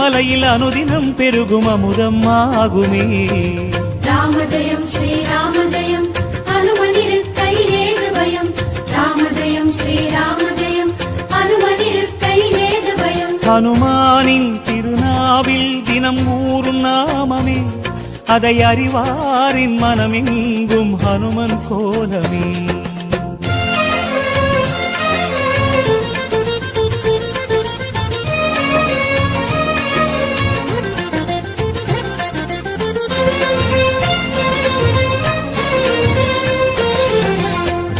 மலையில் அனுதினம் பெருகும் அமுதம் ஆகுமே. ராம ஜெயம் ஸ்ரீராம ஜெயம் ஹனுமனிருக்கையில் ஏது பயம். ராம ஜெயம் ஸ்ரீராம ஜெயம் ஹனுமனிருக்கையில் ஏது பயம். ஹனுமானின் திருநாவில் தினம் ஊறும் நாமமே. அதை அறிவாரின் மனமெங்கும் ஹனுமன் கோலமே.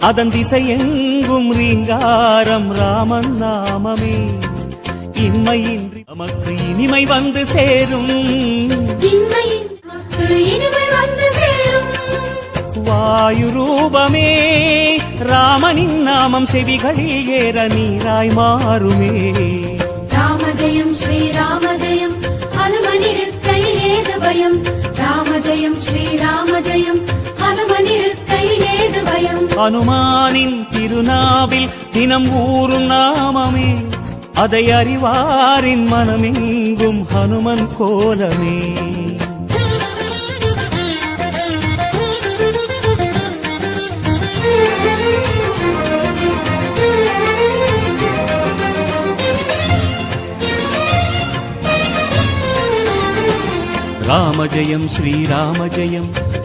அதன் திசை எங்கும் ரீங்காரம் ராமன் நாமமே. இன்மையின்றி நமக்கு இனிமை வந்து சேரும். வாயு ரூபமே ராமனின் நாமம் செவிகளில் ஏற நீராய் மாறுமே. ராம ஜெயம் ஸ்ரீராம ஜெயம் ஹனுமனிருக்கையில் ஏது பயம். ராம ஜெயம் ஸ்ரீராம ஜெயம் அனுமானின் திருநாவில் தினம் ஊறும் நாமமே. அதை அறிவாரின் மனமெங்கும் ஹனுமன் கோலமே. ராம ஜெயம் ஸ்ரீராம ஜெயம்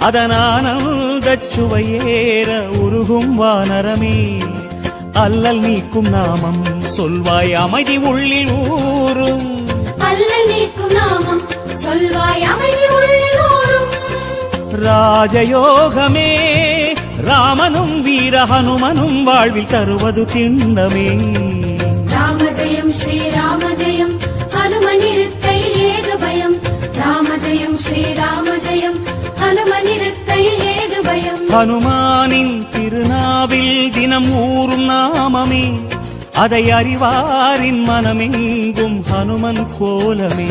அதனானந்தச்சுவையேற உருகும் வானரமே. அல்லல் நீக்கும் நாமம் சொல்வாய் அமைதி உள்ளில் ஊரும் அல்லல் நீக்கும் நாமம் சொல்வாய் அமைதி உள்ளில் ஊரும் ராஜயோகமே ராமனும் வீர ஹனுமனும் வாழ்வில் தருவது திண்ணமே ஹனுமனிருக்கையில் ஏது ദിനം ஹனுமானின் திருநாவில் தினம் ஊறும் நாமமே அதை அறிவாரின் மனமெங்கும் ஹனுமன் கோலமே.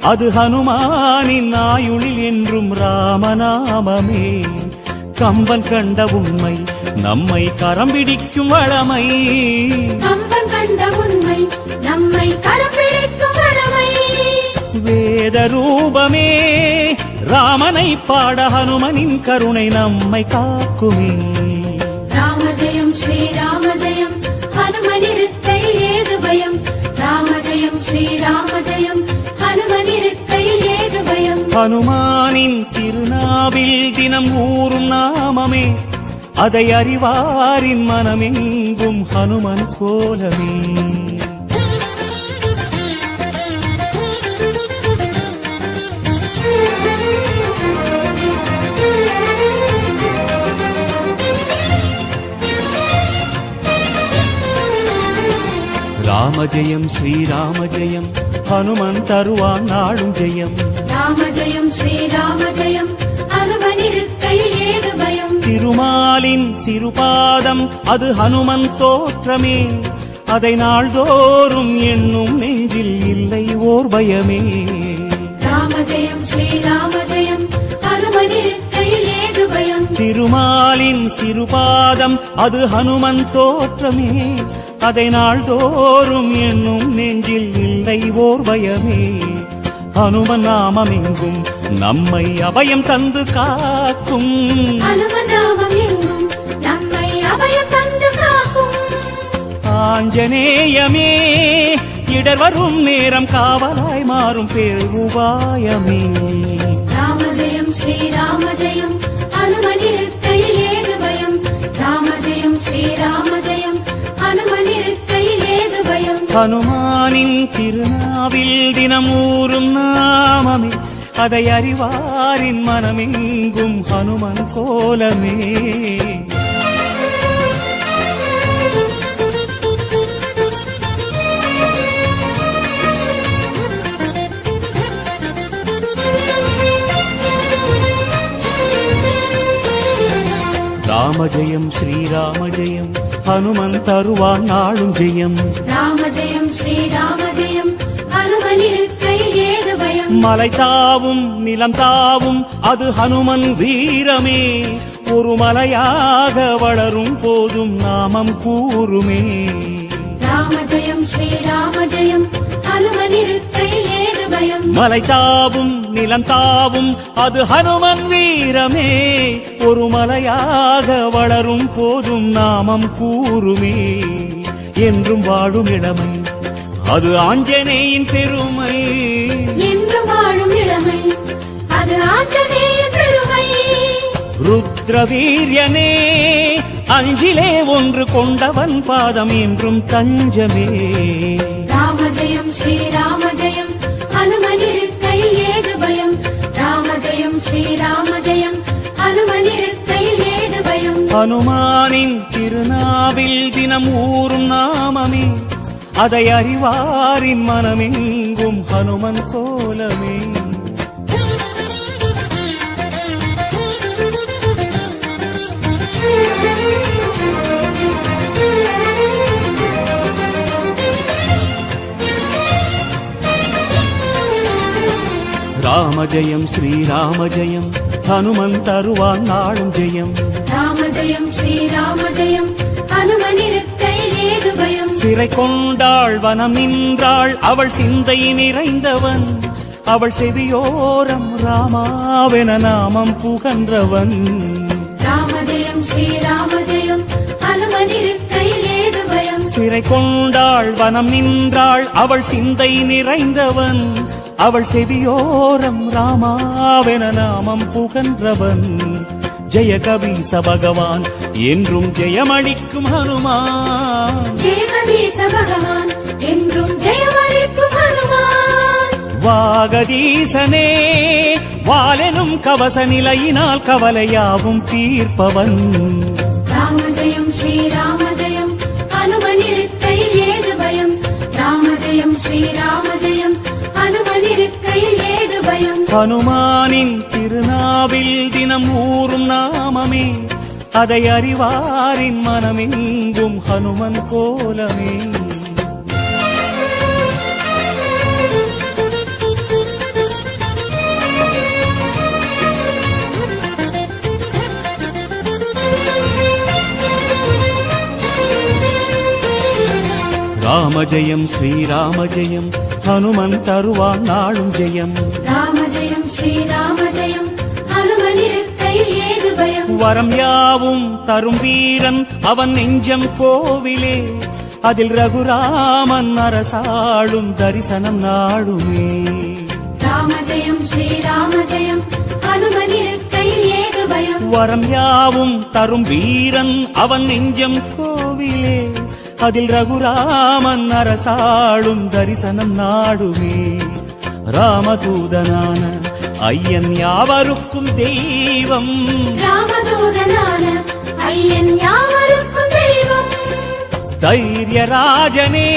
அது ஹனுமானின் ஆயுளில் என்றும் ராமநாமமே. கம்பன் கண்ட உண்மை நம்மை கரம் பிடிக்கும் வளமை. கம்பன் கண்ட உண்மை நம்மை கரம் பிடிக்கும் வளமை. வேத ரூபமே ராமனை பாட ஹனுமனின் கருணை நம்மை காக்குமே. ஹனுமானின் திருநாவில் தினம் ஊறும் நாமமே அதை அறிவாரின் மனமெங்கும் ஹனுமன் கோலமே. ராம ஜெயம் ஸ்ரீராம ஜெயம் ஹனுமன் தருவான் நாடும் ஜெயம். ராம ஜெயம் ஸ்ரீராம ஜெயம் திருமாலின் சிறுபாதம் அது ஹனுமன் தோற்றமே. அதை நாள்தோறும் எண்ணும் நெஞ்சில் இல்லை ஓர் பயமே. ராம ஜெயம் ஸ்ரீராம ஜெயம் ஹனுமனிருக்கையில் ஏது பயம்? திருமாலின் சிறுபாதம் அது ஹனுமன் தோற்றமே. அதை நாள்தோறும் எண்ணும் நெஞ்சில் இல்லை ஓர் பயமே. ஹனுமன் நாமமெங்கும் நம்மை அபயம் தந்து காக்கும். ஹனுமநாமம் எங்கும் நம்மை அபயம் தந்து காக்கும். ஆஞ்சநேயமே இடர் வரும் நேரம் காவலாய் மாறும் பெருவாயமே ராம ஜெயம் ஸ்ரீராம ஜெயம் ஹனுமனிருக்கையில் ஏது பயம்? ராம ஜெயம் ஸ்ரீராம ஹனுமானின் திருநாவில் தினமூறும் நாமமே அதை அறிவாரின் மனமெங்கும் ஹனுமன் கோலமே. ராம ஜெயம் ஸ்ரீராம ஜெயம் ஹனுமன் தருவான் நாளும் ஜெயம். ராம மலை தாவும் நிலம் தாவும் அது ஹனுமன் வீரமே. ஒரு மலையாக வளரும் போதும் நாமம் கூறுமே. ராம ஜெயம் ஸ்ரீராம ஜெயம் ஹனுமனிருக்கையில் ஏது பயம் மலை தாவும் நிலம் தாவும் அது ஹனுமன் வீரமே. ஒரு மலையாக வளரும் போதும் நாமம் கூறுமே. என்றும் வாழும் இளமை அது ஆஞ்சநேயின் பெருமை. என்று வாழும் இளமை அது ஆஞ்சநேய பெருமை. ருத்ரவீரியனே அஞ்சிலே ஒன்று கொண்டவன் பாதம் என்றும் தஞ்சமே. ராம ஜெயம் ஸ்ரீராம ஜெயம் ஹனுமனிருக்கையில் ஏது பயம். ராம ஜெயம் ஸ்ரீராம ஜெயம் ஹனுமனிருக்கையில் ஏது பயம். ஹனுமானின் திருநாவில் தினம் ஊறும் நாமமே. அதை அறிவாரின் மனமெங்கும் ஹனுமன் கோலமே ராம ஜெயம் ஸ்ரீராம ஜெயம் ஹனுமன் தருவான் நாளும் ஜெயம் ராம ஜெயம் ஸ்ரீராம ஜெயம் ஹனுமனிருக்கையில் ஏது பயம் சிறை கொண்டாள் வனம் நின்றாள். அவள் சிந்தை நிறைந்தவன். அவள் செவியோரம் ராமாவென நாமம் புகன்றவன். ராம ஜெயம் ஸ்ரீராம ஜெயம் ஹனுமனிருக்கையில் ஏது பயம்? சிறை கொண்டாள் வனம் நின்றாள். அவள் சிந்தை நிறைந்தவன். அவள் செவியோரம் ராமாவென நாமம் புகன்றவன். ஜெய கபீச பகவான் என்றும் ஜெயமளிக்கும் ஹனுமான். ஜெயகபீச பகவான் என்றும் ஜெயமளிக்கும் ஹனுமான். வாகதீசனே வாலெனும் கவச நிலையினால் கவலையாவும் தீர்ப்பவன். ராம ஜெயம் ஸ்ரீராம ஜெயம் ஹனுமனிருக்கையில் ஏது பயம்? ராம ஜெயம் ஸ்ரீராம ஜெயம் ஹனுமனிருக்கையில் ஏது பயம்? ஹனுமானின் திருநாவில் தினம் ஊறும் நாமமே அதை அறிவாரின் மனமெங்கும் ஹனுமன் கோலமே. ராம ஜெயம் ஸ்ரீராம ஜெயம் ஹனுமன் தருவான் நாளும் ஜெயம். ராம ஜெயம் ஸ்ரீராம வரம் யாவும் தரும் வீரன் அவன் நெஞ்சம் கோவிலே. அதில் ரகுராமன் அரசாளும் தரிசனம் நாடுமே ராம ஜெயம் ஸ்ரீராம ஜெயம் ஹனுமன் இருக்கையில் ஏது பயம். வரம் யாவும் தரும் வீரன் அவன் நெஞ்சம் கோவிலே. அதில் ரகுராமன் அரசாளும் தரிசனம் நாடுமே ராமதூதனான ஐயன் யாவருக்கும் தெய்வம் ராமதூதனான ஐயன் யாவருக்கும் தெய்வம் தைரியராஜனே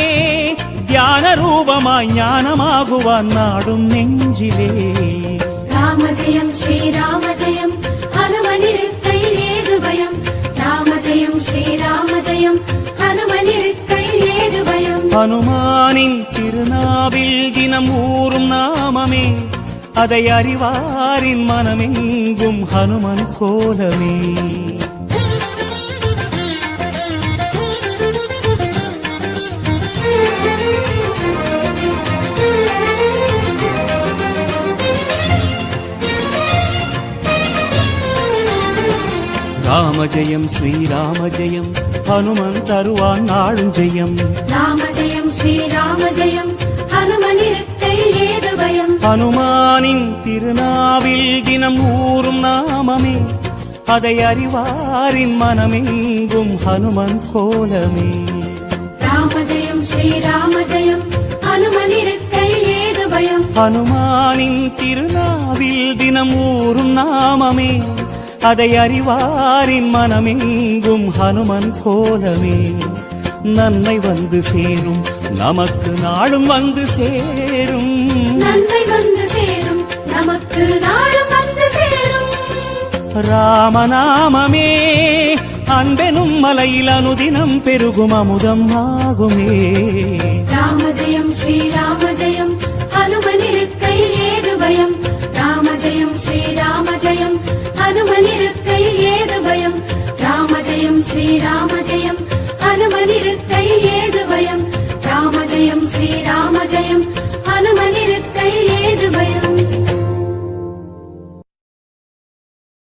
தியான ரூபமாய் ஞானமாகுவான் நாடும் நெஞ்சிலே ராம ஜெயம் ஸ்ரீராம ஜெயம் ஹனுமன் இருக்கையில் ஏது பயம் ராம ஜெயம் ஸ்ரீராம ஜெயம் அதை அறிவாரின் மனமெங்கும் ஹனுமன் கோலமே. ராம ஜெயம் ஸ்ரீராம ஜெயம் ஹனுமன் தருவான் நாளும் ஜெயம். ராம ஜெயம் ஸ்ரீராம ஜெயம் ஹனுமன் ஹனுமானின் திருநாவில் தினம் ஊறும் நாமமே. அதை அறிவாரின் மனமெங்கும் ஹனுமன் கோலமே. ராம ஜெயம் ஸ்ரீராம ஜெயம் ஹனுமன் இருக்கையில் ஏது பயம்? ஹனுமானின் திருநாவில் தினம் ஊறும் நாமமே. அதை அறிவாரின் மனமெங்கும் ஹனுமன் கோலமே. நன்மை வந்து சேரும் நமக்கு நாளும் வந்து சேரும். நன்மை வந்து சேரும். நமக்கு நாடும் வந்து சேரும். ராமநாமமே அன்பெனும் மலையில் அனுதினம் பெருகும் அமுதம் ஆகுமே. ராம ஜெயம் ஸ்ரீராம ஜெயம் ஹனுமன் ஏது பயம்? ராம ஜெயம் ஸ்ரீராம ஜெயம் ஹனுமன் ஏது பயம்? ராம ஜெயம் ஸ்ரீராம ஜெயம் ஹனுமன் இருக்கையில் ஏது பயம்?